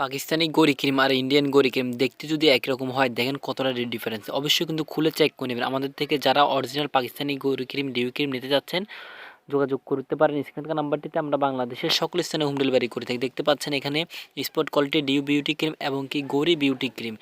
Pakistani Goree cream আর Indian Goree cream দেখতে যদি একরকম হয়, দেখেন কতটা ডিফারেন্স অবশ্যই কিন্তু খুলে চেক করে নেবেন। আমাদের থেকে যারা original Pakistani Goree cream due cream নিতে যাচ্ছেন যোগাযোগ করতে পারেন। স্ক্রিনকার নাম্বারটিতে আমরা বাংলাদেশের সকল স্থানে হোম ডেলিভারি করে থাকি। দেখতে পাচ্ছেন এখানে spot quality dew beauty cream এবং কি গৌরী বিউটি ক্রিম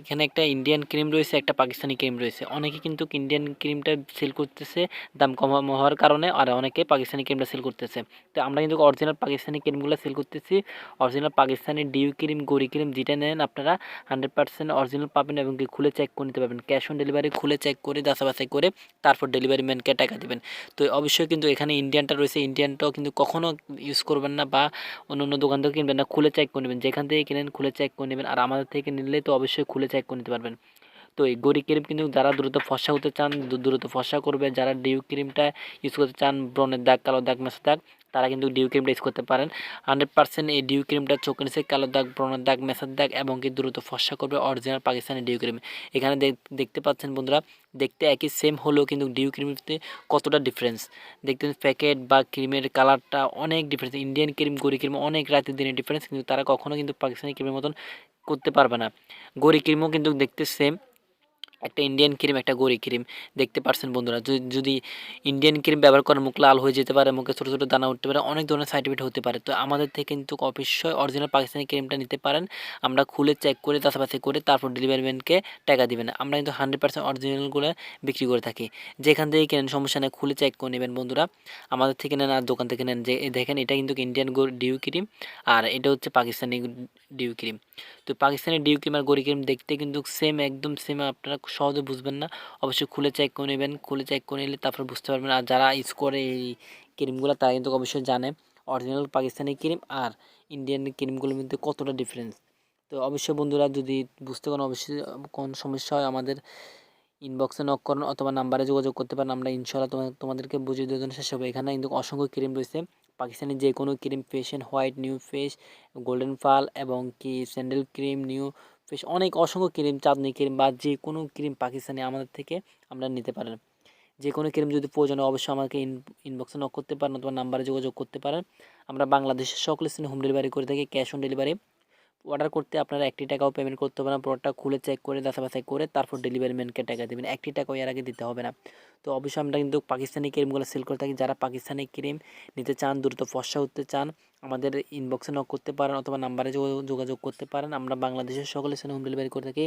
এখানে একটা ইন্ডিয়ান ক্রিম রয়েছে, একটা পাকিস্তানি ক্রিম রয়েছে। অনেকে কিন্তু ইন্ডিয়ান ক্রিমটা সেল করতেছে, দাম কম হওয়ার কারণে, আর অনেকে পাকিস্তানি ক্রিমটা সেল করতেছে। তো আমরা কিন্তু অরিজিনাল পাকিস্তানি ক্রিমগুলো সেল করতেছি। Original Pakistani dew cream Goree cream যেটা নেন আপনারা হান্ড্রেড পার্সেন্ট অরিজিনাল পাবেন এবং কি খুলে চেক করে নিতে পারবেন। ক্যাশ অন ডেলিভারি খুলে চেক করে, যাচাই করে, তারপর ডেলিভারি ম্যানকে টাকা দেবেন। তো অবশ্যই কিন্তু এখানে ইন্ডিয়ানটা রয়েছে। ইন্ডিয়ানটাও কিন্তু কখনও ইউজ করবেন না বা অন্য অন্য দোকান থেকে কিনবেন না। খুলে চেক করে নেবেন। যেখান থেকে কিনেন খুলে চেক করে নেবেন। আর আমাদের থেকে নিলে তো অবশ্যই খুলে চেক করে নিতে পারবেন। তো এই গরি ক্রিম কিন্তু যারা দ্রুত ফসা হতে চান, দ্রুত ফসা করবে যারা ডিউ ক্রিমটা ইউজ করতে চান ব্রনের দাগ, কালো দাগ মেশা দাগ তারা কিন্তু ডিউ ক্রিমটা ইউজ করতে পারেন। হান্ড্রেড পার্সেন্ট এই ডিউ ক্রিমটা চোখের নিচে কালো দাগ ব্রণের দাগ, মেসার দাগ এবং কি দ্রুত ফসা করবে অরিজিনাল পাকিস্তানি ডিউ ক্রিম এখানে দেখ- দেখতে পাচ্ছেন বন্ধুরা, দেখতে একই সেম হলেও কিন্তু ডিউ ক্রিমতে কতটা ডিফারেন্স দেখতে প্যাকেট বা ক্রিমের কালারটা অনেক difference Indian cream Goree cream অনেক রাতের দিনের ডিফারেন্স কিন্তু তারা কখনও কিন্তু পাকিস্তানি ক্রিমের মতন করতে পারবে না। গরি ক্রিমও কিন্তু দেখতে সেম একটা ইন্ডিয়ান ক্রিম একটা গরি ক্রিম দেখতে পারছেন বন্ধুরা। যদি- ইন্ডিয়ান ক্রিম ব্যবহার করেন, মুখ লাল হয়ে যেতে পারে, মুখে ছোটো ছোটো দানা উঠতে পারে, অনেক ধরনের সাইড ইফেক্ট হতে পারে। তো আমাদের থেকে কিন্তু অবশ্যই অরিজিনাল পাকিস্তানি ক্রিমটা নিতে পারেন। আমরা খুলে চেক করে, চাষাবাসি করে তারপর ডেলিভারি ম্যানকে টাকা দিবেন। আমরা কিন্তু হান্ড্রেড পার্সেন্ট অরিজিনালগুলো বিক্রি করে থাকি। যেখান থেকে কেনেন, সমস্যা নেই, খুলে চেক করে নেবেন বন্ধুরা। আমাদের থেকে নেন আর দোকান থেকে নেন। যে, দেখেন, এটা কিন্তু ইন্ডিয়ান ডিউ ক্রিম আর এটা হচ্ছে পাকিস্তানি ডিউ ক্রিম তো পাকিস্তানি ডিউ ক্রিম আর গরি ক্রিম দেখতে কিন্তু সেম একদম সেম আপনারা সহজে বুঝবেন না। অবশ্যই খুলে চেক করে নেবেন, খুলে চেক করে নিলে তারপর বুঝতে পারবেন। আর যারা ইউজ করে এই ক্রিমগুলো তারা কিন্তু অবশ্যই জানে অরিজিনাল পাকিস্তানি ক্রিম আর ইন্ডিয়ান ক্রিমগুলোর মধ্যে কতটা ডিফারেন্স তো অবশ্যই বন্ধুরা, যদি বুঝতে কোনো অবশ্যই, কোন সমস্যা হয় আমাদের ইনবক্সে নক করুন অথবা নাম্বারে যোগাযোগ করতে পারেন। আমরা ইনশাল্লাহ তোমাদের তোমাদেরকে বুঝিয়ে দেওয়ার চেষ্টা করব এখানে কিন্তু অসংখ্য ক্রিম রয়েছে। পাকিস্তানি যে কোনো cream fashion white new face golden pearl এবং কি স্যান্ডেল ক্রিম নিউ ফেস অনেক অসংখ্য ক্রিম চাঁদনি ক্রিম বা যে কোনো ক্রিম পাকিস্তানি আমাদের থেকে আমরা নিতে পারেন। যে কোনো ক্রিম যদি প্রয়োজন হয়, অবশ্যই আমাকে ইন ইনবক্সে নক করতে পারেন, অথবা নাম্বারে যোগাযোগ করতে পারেন। আমরা বাংলাদেশের সকল স্থানে হোম ডেলিভারি করে থাকি ক্যাশ অন ডেলিভারি অর্ডার করতে আপনারা একটি টাকাও পেমেন্ট করতে হবে না। প্রোডাক্টটা খুলে চেক করে দাসাবাসাই করে তারপর ডেলিভারি ম্যানকে টাকা দেবেন। একটি টাকাও এর আগে দিতে হবে না। তো অবশ্যই আমরা কিন্তু পাকিস্তানি ক্রিমগুলো সেল করে থাকি। যারা পাকিস্তানি ক্রিম নিতে চান, দ্রুত ফর্সা উঠতে চান, আমাদের ইনবক্সে নক করতে পারেন অথবা নাম্বারে যোগাযোগ করতে পারেন। আমরা বাংলাদেশের সকলের সঙ্গে হোম ডেলিভারি করে থাকি।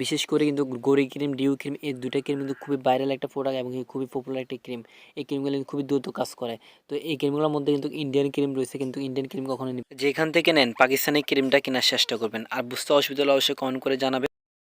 বিশেষ করে কিন্তু গরি ক্রিম ডিউ ক্রিম এই দুটা ক্রিম কিন্তু খুবই ভাইরাল একটা প্রোডাক্ট এবং খুবই পপুলার একটি ক্রিম এই ক্রিমগুলো কিন্তু খুবই দ্রুত কাজ করে। তো এই ক্রিমগুলোর মধ্যে কিন্তু ইন্ডিয়ান ক্রিম রয়েছে, কিন্তু ইন্ডিয়ান ক্রিম কখনো নিবে যেখান থেকে নেন, পাকিস্তানি ক্রিমটা কেনার চেষ্টা করবেন। আর বুঝতে অসুবিধা হলে অবশ্যই কমেন্ট করে জানাবেন।